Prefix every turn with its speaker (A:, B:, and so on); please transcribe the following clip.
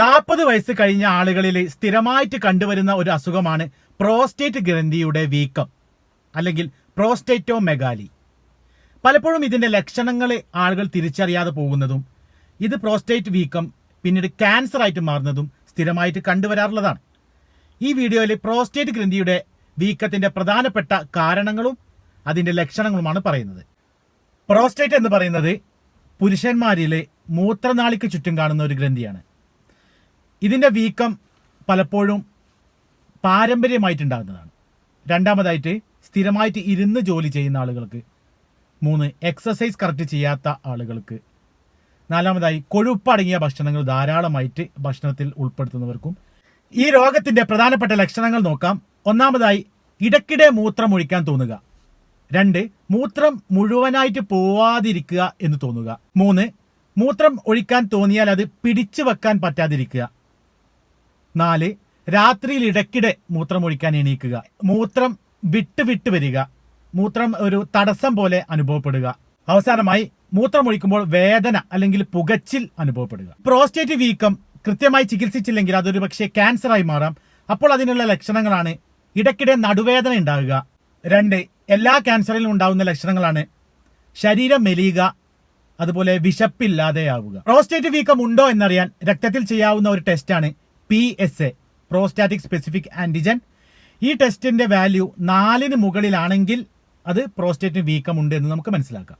A: നാൽപ്പത് വയസ്സ് കഴിഞ്ഞ ആളുകളിൽ സ്ഥിരമായിട്ട് കണ്ടുവരുന്ന ഒരു അസുഖമാണ് പ്രോസ്റ്റേറ്റ് ഗ്രന്ഥിയുടെ വീക്കം അല്ലെങ്കിൽ പ്രോസ്റ്റേറ്റോ മെഗാലി പലപ്പോഴും ഇതിന്റെ ലക്ഷണങ്ങൾ ആളുകൾ തിരിച്ചറിയാതെ പോകുന്നതും ഇത് പ്രോസ്റ്റേറ്റ് വീക്കം പിന്നീട് ക്യാൻസർ ആയിട്ട് മാറുന്നതും സ്ഥിരമായിട്ട് കണ്ടുവരാറുള്ളതാണ്. ഈ വീഡിയോയിൽ പ്രോസ്റ്റേറ്റ് ഗ്രന്ഥിയുടെ വീക്കത്തിന്റെ പ്രധാനപ്പെട്ട കാരണങ്ങളും അതിന്റെ ലക്ഷണങ്ങളുമാണ് പറയുന്നത്. പ്രോസ്റ്റേറ്റ് എന്ന് പറയുന്നത് പുരുഷന്മാരിലെ മൂത്രനാളിക്ക് ചുറ്റും കാണുന്ന ഒരു ഗ്രന്ഥിയാണ്. ഇതിന്റെ വീക്കം പലപ്പോഴും പാരമ്പര്യമായിട്ടുണ്ടാകുന്നതാണ്. രണ്ടാമതായിട്ട് സ്ഥിരമായിട്ട് ഇരുന്ന് ജോലി ചെയ്യുന്ന ആളുകൾക്ക് മൂന്ന് എക്സസൈസ് കറക്റ്റ് ചെയ്യാത്ത ആളുകൾക്ക്. നാലാമതായി കൊഴുപ്പടങ്ങിയ ഭക്ഷണങ്ങൾ ധാരാളമായിട്ട് ഭക്ഷണത്തിൽ ഉൾപ്പെടുത്തുന്നവർക്കും. ഈ രോഗത്തിന്റെ പ്രധാനപ്പെട്ട ലക്ഷണങ്ങൾ നോക്കാം. ഒന്നാമതായി ഇടയ്ക്കിടെ മൂത്രം ഒഴിക്കാൻ തോന്നുക. രണ്ട് മൂത്രം മുഴുവനായിട്ട് പോവാതിരിക്കുക എന്ന് തോന്നുക. മൂന്ന് മൂത്രം ഒഴിക്കാൻ തോന്നിയാൽ അത് പിടിച്ചു വെക്കാൻ പറ്റാതിരിക്കുക. നാല് രാത്രിയിൽ ഇടയ്ക്കിടെ മൂത്രമൊഴിക്കാൻ എണീക്കുക. മൂത്രം വിട്ട് വിട്ട് വരിക. മൂത്രം ഒരു തടസ്സം പോലെ അനുഭവപ്പെടുക. അവസാനമായി മൂത്രമൊഴിക്കുമ്പോൾ വേദന അല്ലെങ്കിൽ പുകച്ചിൽ അനുഭവപ്പെടുക. പ്രോസ്റ്റേറ്റ് വീക്കം കൃത്യമായി ചികിത്സിച്ചില്ലെങ്കിൽ അതൊരു പക്ഷേ ക്യാൻസറായി മാറാം. അപ്പോൾ അതിനുള്ള ലക്ഷണങ്ങളാണ് ഇടയ്ക്കിടെ നടുവേദന ഉണ്ടാകുക. രണ്ട് എല്ലാ ക്യാൻസറിലും ഉണ്ടാകുന്ന ലക്ഷണങ്ങളാണ് ശരീരം മെലിയുക അതുപോലെ വിശപ്പില്ലാതെയാവുക. പ്രോസ്റ്റേറ്റ് വീക്കം ഉണ്ടോ എന്നറിയാൻ രക്തത്തിൽ ചെയ്യാവുന്ന ഒരു ടെസ്റ്റാണ് P S A prostatic specific antigen ഈ ടെസ്റ്റിന്റെ വാല്യൂ നാലിന് മുകളിലാണെങ്കിൽ അത് പ്രോസ്റ്റേറ്റിന് വീക്കം ഉണ്ട് എന്ന് നമുക്ക് മനസ്സിലാക്കാം.